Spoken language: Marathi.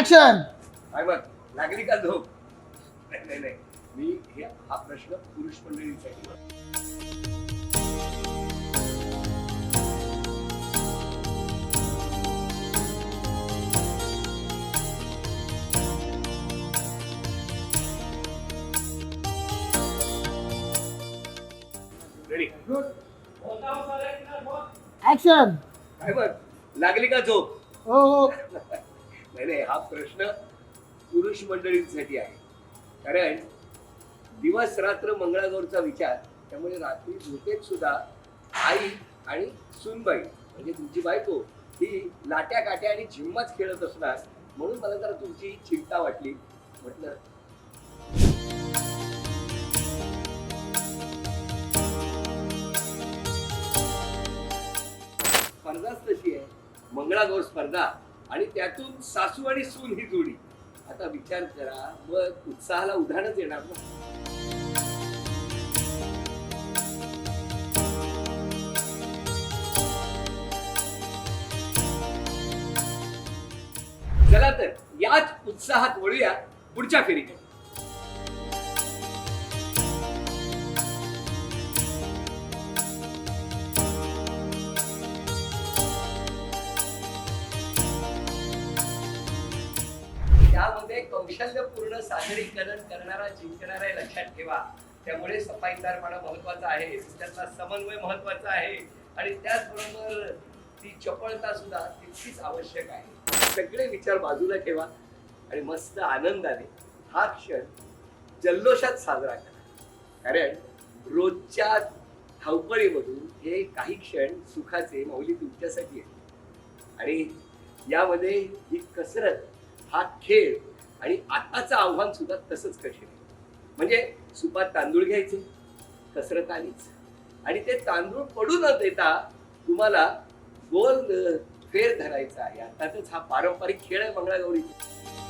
ऍक्शन काय लागली का झोप? नाही नाही नाही. मी हे हा प्रश्न पुरुष मंडळींसाठी ऍक्शन काय लागली का झोप? हो हा. प्रश्न पुरुष मंडळींसाठी आहे. कारण दिवस रात्र मंगळागौरचा विचार त्यामुळे रात्री झोपेत सुद्धा आई आणि सुनबाई म्हणजे तुमची बायको ही लाट्या काट्या आणि झिम्माच खेळत असणार म्हणून मला जरा तुमची चिंता वाटली. म्हटलं स्पर्धाच तशी आहे. मंगळागौर स्पर्धा. आणि त्यातून सासू आणि सून ही जोडी. आता विचार करा मग उत्साहाला उधाणच येणार ना? चला तर याच उत्साहात वळूया पुढच्या फेरीकडे. त्यामध्ये कौशल्यपूर्ण सादरीकरण करणारा जिंकणारा हे लक्षात ठेवा. त्यामुळे सफाईदारपणा महत्त्वाचा आहे त्याचा समन्वय महत्त्वाचा आहे. आणि त्याचबरोबर ती चपळता सुद्धा तितकीच आवश्यक आहे. सगळे विचार बाजूला ठेवा आणि मस्त आनंदाने हा क्षण जल्लोषात साजरा करा. कारण रोजच्या धावपळीमधून हे काही क्षण सुखाचे माऊली तुमच्यासाठी आहेत. आणि यामध्ये ही कसरत हा खेळ आणि आताचं आव्हान सुद्धा तसंच कठीण आहे. म्हणजे सुपात तांदूळ घ्यायचे कसरत आलीच. आणि ते तांदूळ पडू न देता तुम्हाला गोल फेर धरायचा आहे. अर्थातच हा पारंपरिक खेळ आहे मंगळागौरीचा.